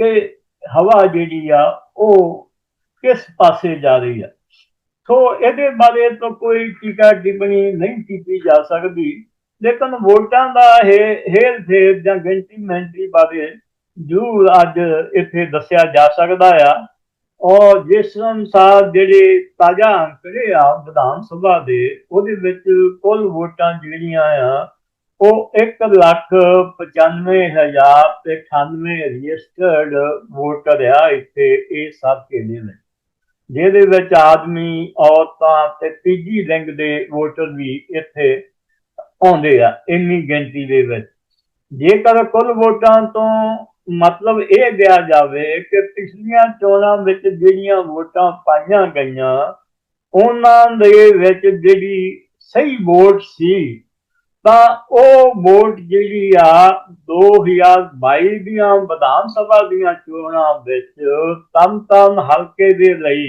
ਕਿ ਹਵਾ ਜਿਹੜੀ ਆ, ਉਹ ਕਿਸ ਪਾਸੇ ਜਾ ਰਹੀ ਆ। ਸੋ ਇਹਦੇ ਬਾਰੇ ਤਾਂ ਕੋਈ ਟੀਕਾ ਟਿੱਪਣੀ ਨਹੀਂ ਕੀਤੀ ਜਾ ਸਕਦੀ। ਲੇਕਿਨ ਵੋਟਾਂ ਦਾ ਇਹ ਹੇਰ ਫੇਰ ਜਾਂ ਗਿਣਤੀ ਮੈਂਟਰੀ ਬਾਰੇ ਜ਼ਰੂਰ ਅੱਜ ਇੱਥੇ ਦੱਸਿਆ ਜਾ ਸਕਦਾ ਆ। ਔਰ ਜਿਸ ਅਨੁਸਾਰ ਜਿਹੜੇ ਤਾਜ਼ਾ ਅੰਕੜੇ ਆ ਵਿਧਾਨ ਸਭਾ ਦੇ, ਉਹਦੇ ਵਿੱਚ ਕੁੱਲ ਵੋਟਾਂ ਜਿਹੜੀਆਂ ਆ ਉਹ 1 ਲੱਖ 95000 ਤੇ 98 ਰਜਿਸਟਰਡ ਵੋਟਰ ਆ ਇੱਥੇ, ਇਹ ਸਭ ਕਿਹਦੇ ਨੇ। ਜਿਹਦੇ ਵਿੱਚ ਆਦਮੀ, ਔਰਤਾਂ ਤੇ ਤੀਜੀ ਲਿੰਗ ਦੇ ਵੋਟਰ ਵੀ ਇੱਥੇ ਆਉਂਦੇ ਆ, ਇੰਨੀ ਗਿਣਤੀ ਦੇ ਵਿੱਚ। ਜੇਕਰ ਕੁੱਲ ਵੋਟਾਂ ਤੋਂ ਮਤਲਬ ਇਹ ਲਿਆ ਜਾਵੇ ਕਿ ਪਿਛਲੀਆਂ ਚੋਣਾਂ ਵਿੱਚ ਜਿਹੜੀਆਂ ਵੋਟਾਂ ਪਾਈਆਂ ਗਈਆਂ, ਉਹਨਾਂ ਦੇ ਵਿੱਚ ਜਿਹੜੀ ਸਹੀ ਵੋਟ ਸੀ ਤਾਂ ਉਹ ਵੋਟ ਜਿਹੜੀ ਆ 2022 ਦੀਆਂ ਵਿਧਾਨ ਸਭਾ ਦੀਆਂ ਚੋਣਾਂ ਵਿੱਚ ਤਮ ਹਲਕੇ ਦੇ ਲਈ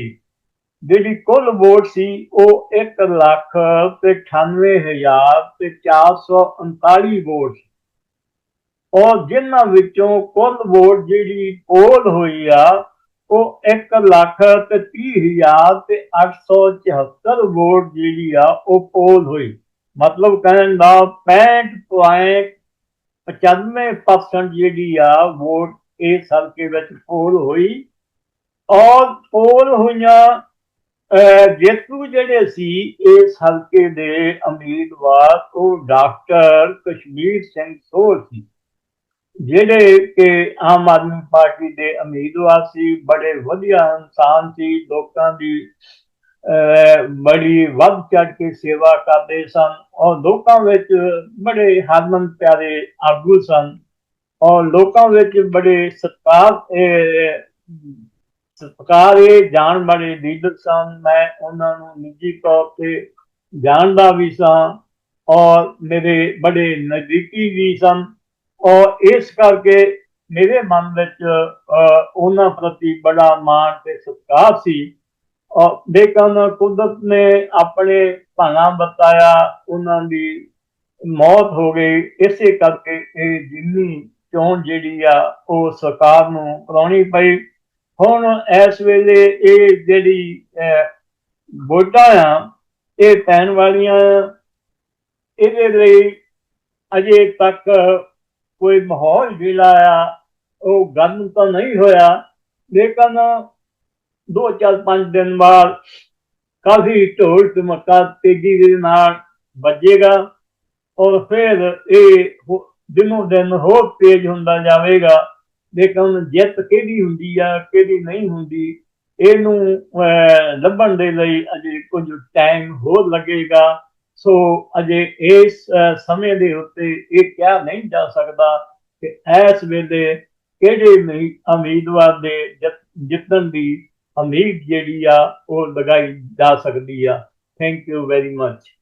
ਜਿਹੜੀ ਕੁੱਲ ਵੋਟ ਸੀ ਉਹ 1 ਲੱਖ ਤੇ 98000 ਤੇ 439 ਵੋਟ ਸੀ। ਔਰ ਜਿਨ੍ਹਾਂ ਵਿੱਚੋਂ ਕੁੱਲ ਵੋਟ ਜਿਹੜੀ ਪੋਲ ਹੋਈ ਆ, ਉਹ 1 ਲੱਖ ਤੇ 30000 ਤੇ 874 ਵੋਟ ਜਿਹੜੀ ਆ ਉਹ ਪੋਲ ਹੋਈ ਮਤਲਬ ਕਹਿਣ ਦਾ 65.95% ਜਿਹੜੀ ਆ ਵੋਟ ਇਸ ਹਲਕੇ ਵਿੱਚ ਪੋਲ ਹੋਈ ਔਰ ਪੋਲ ਹੋਈਆਂ ਜੇਤੂ ਜਿਹੜੇ ਸੀ ਇਸ ਹਲਕੇ ਦੇ ਉਮੀਦਵਾਰ ਉਹ ਡਾਕਟਰ ਕਸ਼ਮੀਰ ਸਿੰਘ ਸੋਲ ਸੀ, ਜਿਹੜੇ ਕਿ ਆਮ ਆਦਮੀ ਪਾਰਟੀ ਦੇ ਉਮੀਦਵਾਰ ਸੀ, ਬੜੇ ਵਧੀਆ ਇਨਸਾਨ ਸੀ, ਲੋਕਾਂ ਦੀ ਬੜੀ ਵੱਧ ਚੜ ਕੇ ਸੇਵਾ ਕਰਦੇ ਸਨ ਔਰ ਲੋਕਾਂ ਵਿੱਚ ਬੜੇ ਹਰਮਨ ਪਿਆਰੇ ਆਗੂ ਸਨ ਔਰ ਲੋਕਾਂ ਵਿੱਚ ਬੜੇ ਸਤਿਕਾਰ ਅਹ, ਸਤਿਕਾਰੇ ਜਾਣ ਵਾਲੇ ਲੀਡਰ ਸਨ। ਮੈਂ ਉਹਨਾਂ ਨੂੰ ਨਿੱਜੀ ਤੌਰ ਤੇ ਜਾਣਦਾ ਵੀ ਸਾਂ ਔਰ ਮੇਰੇ ਬੜੇ ਨਜ਼ਦੀਕੀ ਵੀ ਸਨ ਔਰ ਇਸ ਕਰਕੇ ਮੇਰੇ ਮਨ ਵਿੱਚ ਅਹ, ਉਹਨਾਂ ਪ੍ਰਤੀ ਬੜਾ ਮਾਣ ਤੇ ਸਤਿਕਾਰ ਸੀ। ਔਰ ਲੇਕਿਨ ਕੁਦਰਤ ਨੇ ਆਪਣੇ ਭਾਣਾ ਬਤਾਇਆ, ਉਹਨਾਂ ਦੀ ਮੌਤ ਹੋ ਗਈ। ਇਸੇ ਕਰਕੇ ਇਹ ਜਿੰਨੀ ਚੋਣ ਜਿਹੜੀ ਆ, ਉਹ ਸਰਕਾਰ ਨੂੰ ਕਰਾਉਣੀ ਪਈ। ਹੁਣ ਇਸ ਵੇਲੇ ਇਹ ਜਿਹੜੀ ਵੋਟਾਂ ਆ, ਇਹ ਪੈਣ ਵਾਲੀਆਂ, ਇਹਦੇ ਲਈ ਅਜੇ ਤੱਕ ਕੋਈ ਮਾਹੌਲ ਜਿਹੜਾ ਆ ਉਹ ਗਰਮ ਤਾਂ ਨਹੀਂ ਹੋਇਆ। ਲੇਕਿਨ ਦੋ ਚਾਰ ਪੰਜ ਦਿਨ ਬਾਅਦ ਕਾਫੀ ਢੋਲ ਧਮਕਾ ਤੇਜ਼ੀ ਦੇ ਨਾਲ ਵੱਜੇਗਾ ਔਰ ਫਿਰ ਇਹ ਦਿਨੋਂ ਦਿਨ ਹੋਰ ਤੇਜ਼ ਹੁੰਦਾ ਜਾਵੇਗਾ। ਲੇਕਿਨ ਜਿੱਤ ਕਿਹਦੀ ਹੁੰਦੀ ਆ ਕਿਹਦੀ ਨਹੀਂ ਹੁੰਦੀ ਇਹਨੂੰ ਲੱਭਣ ਦੇ ਲਈ ਅਜੇ ਕੁਝ ਟਾਈਮ ਹੋਰ ਲੱਗੇਗਾ। ਸੋ ਅਜੇ ਇਸ ਅਹ, ਸਮੇਂ ਦੇ ਉੱਤੇ ਇਹ ਕਿਹਾ ਨਹੀਂ ਜਾ ਸਕਦਾ ਕਿ ਇਸ ਵੇਲੇ ਕਿਹੜੇ ਉਮੀਦਵਾਰ ਦੇ ਜਿੱਤਣ ਦੀ ਉਮੀਦ ਜਿਹੜੀ ਆ ਉਹ ਲਗਾਈ ਜਾ ਸਕਦੀ ਆ। Thank you very much